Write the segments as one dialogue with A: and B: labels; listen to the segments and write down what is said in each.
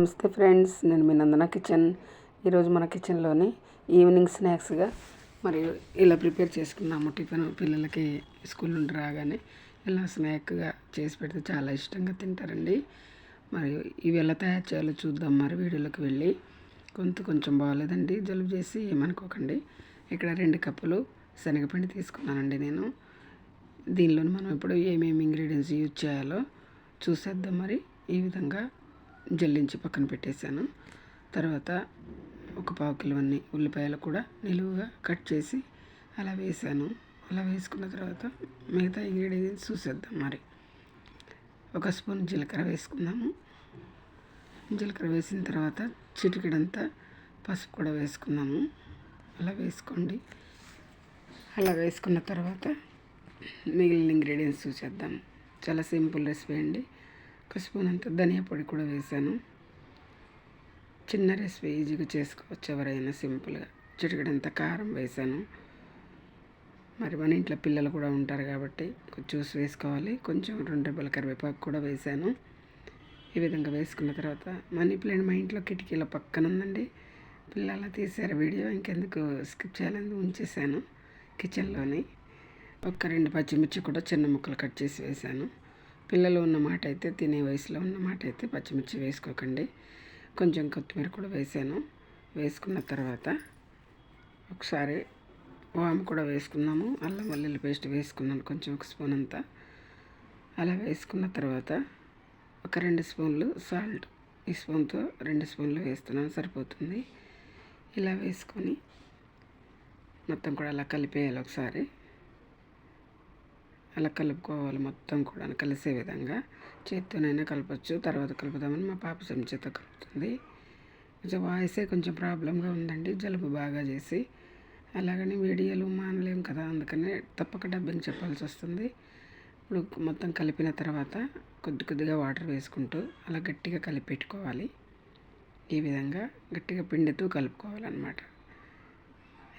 A: నమస్తే ఫ్రెండ్స్ నేను మీ నందన కిచెన్. ఈరోజు మన కిచెన్లోని ఈవినింగ్ స్నాక్స్గా మరియు ఇలా ప్రిపేర్ చేసుకున్నాము. టిఫిన్ పిల్లలకి స్కూల్ నుండి రాగానే ఇలా స్నాక్గా చేసి పెడితే చాలా ఇష్టంగా తింటారండి. మరియు ఇవి ఎలా తయారు చేయాలో చూద్దాం మరి వీడియోలోకి వెళ్ళి. కొంత కొంచెం బాగాలేదండి జలుబు చేసి ఏమనుకోకండి. ఇక్కడ రెండు కప్పులు శనగపిండి తీసుకున్నానండి నేను. దీనిలో మనం ఇప్పుడు ఏమేమి ఇంగ్రీడియంట్స్ యూజ్ చేయాలో చూసేద్దాం మరి ఈ విధంగా. జల్లించి పక్కన పెట్టేశాను. తర్వాత ఒక పావు కిలో అన్ని ఉల్లిపాయలు కూడా నిలువుగా కట్ చేసి అలా వేసాను అలా వేసుకున్న తర్వాత మిగతా ఇంగ్రీడియంట్స్ చూసేద్దాం మరి. ఒక స్పూన్ జీలకర్ర వేసుకుందాము. జీలకర్ర వేసిన తర్వాత చిటికెడంతా పసుపు కూడా వేసుకున్నాము. అలా వేసుకోండి. అలా వేసుకున్న తర్వాత మిగిలిన ఇంగ్రీడియంట్స్ చూసేద్దాం. చాలా సింపుల్ రెసిపీ అండి. ఒక స్పూన్ అంత ధనియా పొడి కూడా వేసాను చిన్న రెసిపీ ఈజీగా చేసుకోవచ్చు ఎవరైనా సింపుల్గా. చిటికడంత కారం వేసాను మరి మన ఇంట్లో పిల్లలు కూడా ఉంటారు కాబట్టి జ్యూస్ వేసుకోవాలి. కొంచెం రెండు రెబ్బల కరివేపాకు కూడా వేసాను ఈ విధంగా వేసుకున్న తర్వాత మనీ ప్లాంట్ మా ఇంట్లో కిటికీల పక్కన ఉందండి పిల్లలు తీశారు వీడియో ఇంకెందుకు స్కిప్ చేయాలని ఉంచేసాను కిచెన్లోని. ఒక రెండు పచ్చిమిర్చి కూడా చిన్న ముక్కలు కట్ చేసి వేసాను పిల్లలు ఉన్న మాట అయితే తినే వయసులో ఉన్న మాట అయితే పచ్చిమిర్చి వేసుకోకండి. కొంచెం కొత్తిమీర కూడా వేసాను. వేసుకున్న తర్వాత ఒకసారి వాము కూడా వేసుకున్నాము. అల్లం వెల్లుల్లి పేస్ట్ వేసుకున్నాను కొంచెం ఒక స్పూన్ అంతా. అలా వేసుకున్న తర్వాత ఒక రెండు స్పూన్లు సాల్ట్ ఈ స్పూన్తో రెండు స్పూన్లు వేస్తున్నాను. సరిపోతుంది. ఇలా వేసుకొని మొత్తం కూడా అలా కలిపేయాలి ఒకసారి. అలా కలుపుకోవాలి మొత్తం కూడా కలిసే విధంగా. చేత్తోనైనా కలపచ్చు తర్వాత కలుపుదామని మా పాప చెంచాతో కలుపుతుంది. కొంచెం వాయిసే కొంచెం ప్రాబ్లంగా ఉందండి జలుబు బాగా చేసి. అలాగని వీడియోలు మానలేం కదా అందుకనే తప్పక డబ్బింగ్ చెప్పాల్సి వస్తుంది. ఇప్పుడు మొత్తం కలిపిన తర్వాత కొద్ది కొద్దిగా వాటర్ వేసుకుంటూ అలా గట్టిగా కలిపి పెట్టుకోవాలి ఈ విధంగా గట్టిగా పిండితో కలుపుకోవాలన్నమాట.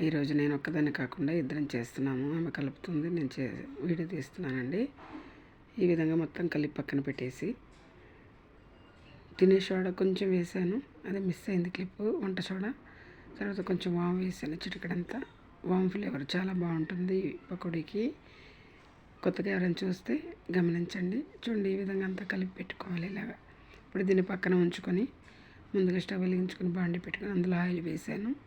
A: ఈరోజు నేను ఒక్కదాన్ని కాకుండా ఇద్దరం చేస్తున్నాము. ఆమె కలుపుతుంది. నేను చే వీడియో తీస్తున్నానండి. ఈ విధంగా మొత్తం కలిపి పక్కన పెట్టేసి. తినే సోడా కొంచెం వేసాను. అది మిస్ అయింది క్లిప్ వంట సోడా. తర్వాత కొంచెం వామ్ వేసాను చిటికడంతా. వామ్ ఫ్లేవర్ చాలా బాగుంటుంది పకోడీకి. కొత్తగా ఎవరైనా చూస్తే గమనించండి. చూడండి ఈ విధంగా అంతా కలిపి పెట్టుకోవాలి ఇలాగా. ఇప్పుడు దీన్ని పక్కన ఉంచుకొని ముందుగా స్టవ్ వెలిగించుకొని బాండి పెట్టుకొని అందులో ఆయిల్ వేసాను.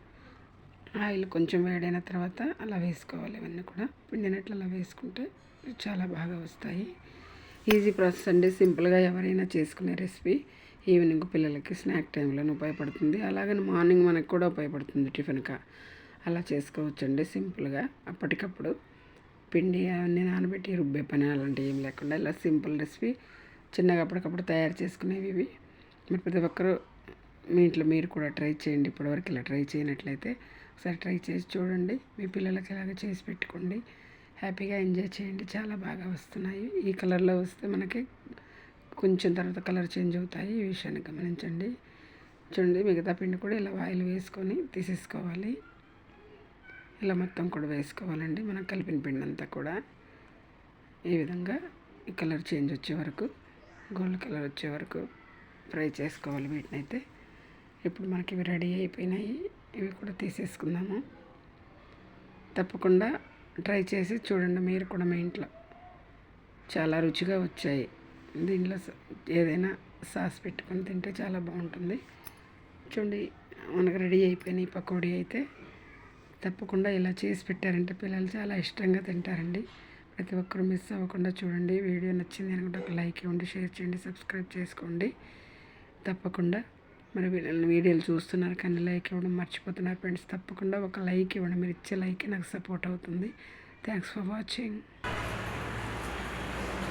A: ఆయిల్ కొంచెం వేడైన తర్వాత అలా వేసుకోవాలి ఇవన్నీ కూడా. పిండినట్లు అలా వేసుకుంటే చాలా బాగా వస్తాయి. ఈజీ ప్రాసెస్ అండి. సింపుల్గా ఎవరైనా చేసుకునే రెసిపీ. ఈవినింగ్ పిల్లలకి స్నాక్ టైంలో ఉపయోగపడుతుంది. అలాగని మార్నింగ్ మనకు కూడా ఉపయోగపడుతుంది టిఫిన్గా అలా చేసుకోవచ్చండి సింపుల్గా. అప్పటికప్పుడు పిండి అవన్నీ నానబెట్టి రుబ్బే పని అలాంటివి ఏం లేకుండా ఇలా సింపుల్ రెసిపీ చిన్నగా అప్పటికప్పుడు తయారు చేసుకునేవి ఇవి. మరి ప్రతి ఒక్కరూ మీ ఇంట్లో మీరు కూడా ట్రై చేయండి. ఇప్పటివరకు ఇలా ట్రై చేయనట్లయితే ఒకసారి ట్రై చేసి చూడండి. మీ పిల్లలకి ఇలాగ చేసి పెట్టుకోండి. హ్యాపీగా ఎంజాయ్ చేయండి. చాలా బాగా వస్తున్నాయి. ఈ కలర్లో వస్తే మనకి కొంచెం తర్వాత కలర్ చేంజ్ అవుతాయి. ఈ విషయాన్ని గమనించండి. చూడండి మిగతా పిండి కూడా ఇలా ఆయిల్ వేసుకొని తీసేసుకోవాలి. ఇలా మొత్తం కూడా వేసుకోవాలండి. మనం కలిపిన పిండి అంతా కూడా ఈ విధంగా ఈ కలర్ చేంజ్ వచ్చే వరకు గోల్డ్ కలర్ వచ్చే వరకు ఫ్రై చేసుకోవాలి వీటిని అయితే ఇప్పుడు మనకి ఇవి రెడీ అయిపోయినాయి. ఇవి కూడా తీసేసుకుందాము. తప్పకుండా ట్రై చేసి చూడండి మీరు కూడా మీ ఇంట్లో. చాలా రుచిగా వచ్చాయి. దీంట్లో ఏదైనా సాస్ పెట్టుకొని తింటే చాలా బాగుంటుంది. చూడండి మనకు రెడీ అయిపోయినాయి పకోడీ అయితే. తప్పకుండా ఇలా చేసి పెట్టారంటే పిల్లలు చాలా ఇష్టంగా తింటారండి. ప్రతి ఒక్కరు మిస్ అవ్వకుండా చూడండి. వీడియో నచ్చింది అనుకుంటే ఒక లైక్ ఇవ్వండి షేర్ చేయండి సబ్స్క్రైబ్ చేసుకోండి. తప్పకుండా మరి వీడియోలు చూస్తున్నారు కానీ లైక్ ఇవ్వడం మర్చిపోతున్నారు ఫ్రెండ్స్. తప్పకుండా ఒక లైక్ ఇవ్వండి. మీరు ఇచ్చే లైక్ నాకు సపోర్ట్ అవుతుంది. థ్యాంక్స్ ఫర్ వాచింగ్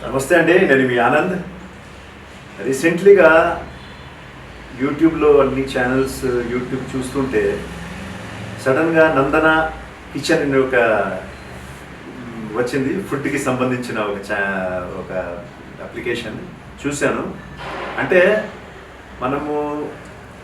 B: నమస్తే అండి. నేను మీ ఆనంద్. రీసెంట్లీగా యూట్యూబ్లో అన్ని ఛానల్స్ యూట్యూబ్ చూస్తుంటే సడన్గా నందన కిచెన్ అనే ఒక వచ్చింది. ఫుడ్కి సంబంధించిన ఒక ఛా ఒక అప్లికేషన్ చూశాను. అంటే మనము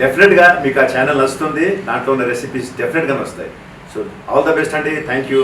B: డెఫినెట్గా మీకు ఆ ఛానల్ నచ్చుతుంది. దాంట్లో ఉన్న రెసిపీస్ డెఫినెట్గా వస్తాయి. సో ఆల్ ద బెస్ట్ అండి. Thank you